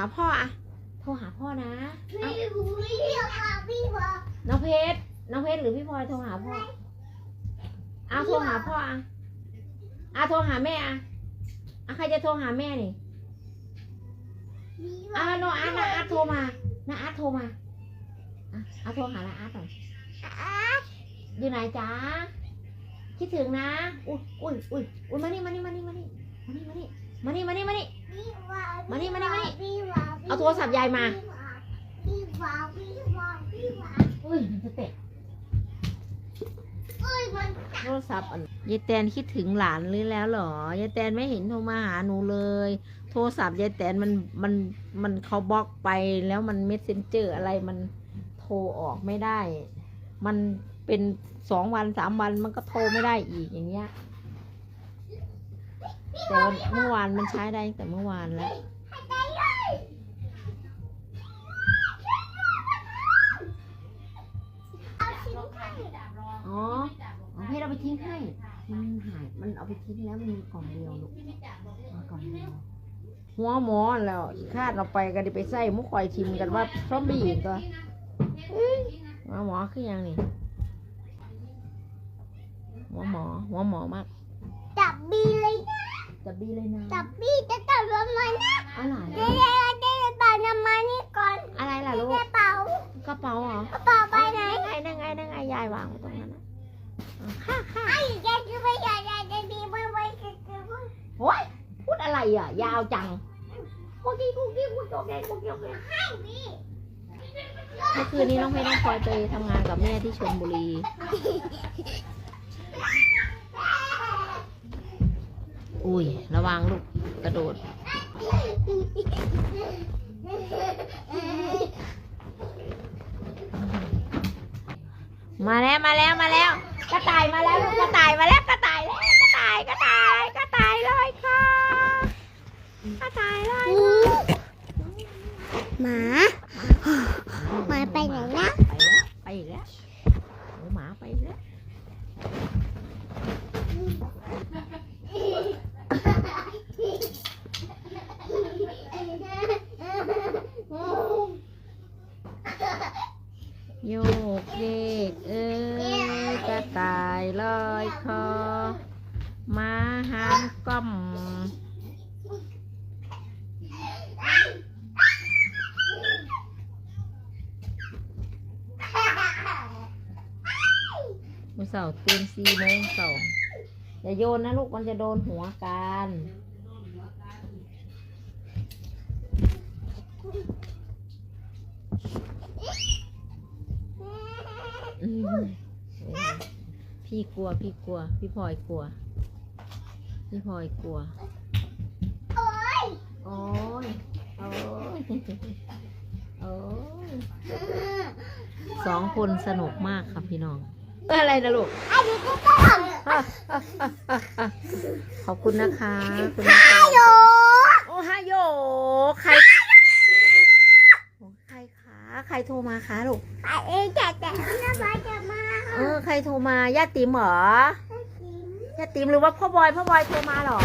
หาพ่ออะโทรหาพ่อนะพี่บุรีหาพี่บอน้องเพชรน้องเพชรหรือพี่พลอยโทรหาพ่อเอาโทรหาพ่ออะอาโทรหาแม่อะอาใครจะโทรหาแม่นี่อาโนอาณาอาโทรมานาอาโทรมาออาโทรหานะอาต่ออยู่ไหนจ๊ะคิดถึงนะ อุ้ยอุ้ยอุ้ยอุ้ยมานมานี่มานี่มานี่มานี่มานี่มานี่มานี่มานี่ มานี่มานี่มานี่เอาโทรศัพท์ยายมาพี่วาวพี่วาวพี่วาวอุ้ยมันจะเตะเอ้ยมันโทรศัพท์อันยายแตนคิดถึงหลานหรือแล้วเหรอยายแตนไม่เห็นโทรมาหาหนูเลย โทรศัพท์ยายแตนมันมันมันเขาบล็อกไปแล้วมันเมสเซนเจอร์อะไรมันโทรออกไม่ได้ มันเป็นสองวันสามวันมันก็โทรไม่ได้อีกอย่างเงี้ย แต่วันเมื่อวานมันใช้ได้ตั้งแต่เมื่อวานแล้วเอาชิ้นให้อ๋อเอาให้เราไปทิ้งให้มันหาย มันเอาไปทิ้งแล้วมันมีกล่องเดียวลูกมีกล่องเดียว หัวหมอแล้วคาดเราไปกันดิไปใส่มุกคอยชิมกันว่าซอมบี้ก็เอ้ยหัวหมอคือยังนี่หัวหมอหัวหมอมาก จับบีเลยนะ จับบีเลยนะจับบีจะจับลงมานะอะไรเดี๋ยวเดี๋ยวเดี๋ยวเป่าน้ำมันนี่ก่อนอะไรล่ะลูเดี๋กยวเป่ากระเป๋าเหรอกระเป๋าไปไหนนั่งไงนั่งไงนั่งไงยายวางไว้ตรงนั้นนะอะค่ะค่ะไอ้แกจะไปอยากจะดีไม่ไม่จะจะไม่โอ้ยพูดอะไรอะ ยาวจังกุ๊กกิ๊กกุ๊กกิ๊กกุ๊กกิ๊กกุ๊กกิ๊กกุ๊กกิ๊กให้บีเมื่อคืนนี้น้องเพชรน้องพลอยไปทำงานกับแม่ที่ชลบุรี อุ้ย ระวังลูกกระโดด มาแล้วมาแล้วมาแล้ว กระต่ายมาแล้วลูกกระต่ายมาแล้วกระต่ายแล้วกระต่ายกระต่ายกระต่ายเลยค่ะกระต่ายเลยหมาหมาไปไหนนะ ไปแล้วไปอีกแล้วโอ้หมาไปอีกแล้ว โยกเยกเอ้ย กระต่ายลอยคอมาหางก้อมมือเสาตื่นสี่โมงเสาร์อย่าโยนนะลูกมันจะโดนหัวกันอืม พี่กลัว พี่กลัว พี่พลอยกลัว พี่พลอยกลัว โอ้ย โอ้ย โอ้ย โอ้ย สองคนสนุกมากค่ะพี่น้อง อะไรนะลูกไอ้ดูจะต้องขอบคุณนะคะคุณนะคะโยโอ้ฮาโยใครโอ้ใครคะ ใครโทรมาคะลูกไอ้เองจะแต่น้าบาจะมา เออ ใครโทรมาญาติติ๋มเหรอญาติติ๋มหรือว่าพ่อบอยพ่อบอยโทรมาเหรอ